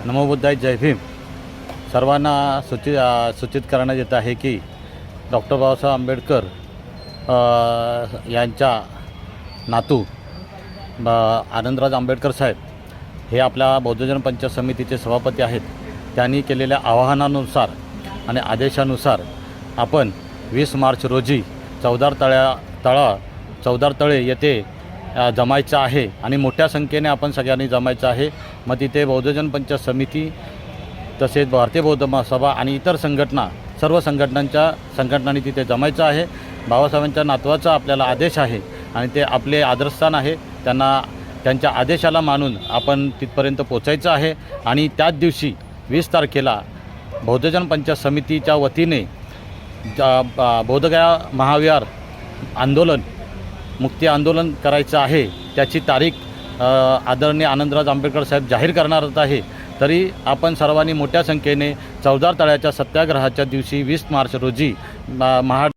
नमोबुद्धाय जय भीम. सर्वांना सूचित सूचित करण्यात येत आहे की डॉक्टर बाबासाहेब आंबेडकर यांच्या नातू ब आनंदराज आंबेडकर साहेब हे आपल्या बौद्धजन पंचायत समितीचे सभापती आहेत. त्यांनी केलेल्या आवाहनानुसार आणि आदेशानुसार आपण वीस मार्च रोजी चौदार तळ्या तळा चौदार तळे येथे जमायचं आहे आणि मोठ्या संख्येने आपण सगळ्यांनी जमायचं आहे. मग तिथे बौद्धजन पंचायत समिती तसेच भारतीय बौद्ध महासभा आणि इतर संघटना सर्व संघटनांच्या संघटनांनी तिथे जमायचं आहे. बाबासाहेबांच्या नातवाचा आपल्याला आदेश आहे आणि ते आपले आदरस्थान आहे. त्यांना त्यांच्या आदेशाला मानून आपण तिथपर्यंत पोचायचं आहे. आणि त्याच दिवशी वीस तारखेला बौद्धजन पंचायत समितीच्या वतीने ज- महाविहार आंदोलन मुक्ती आंदोलन करायचं आहे त्याची तारीख आदरणीय आनंदराज आंबेडकर साहेब जाहीर करणारच आहे. तरी आपण सर्वांनी मोठ्या संख्येने चौदार तळ्याच्या सत्याग्रहाच्या दिवशी वीस मार्च रोजी म- महाड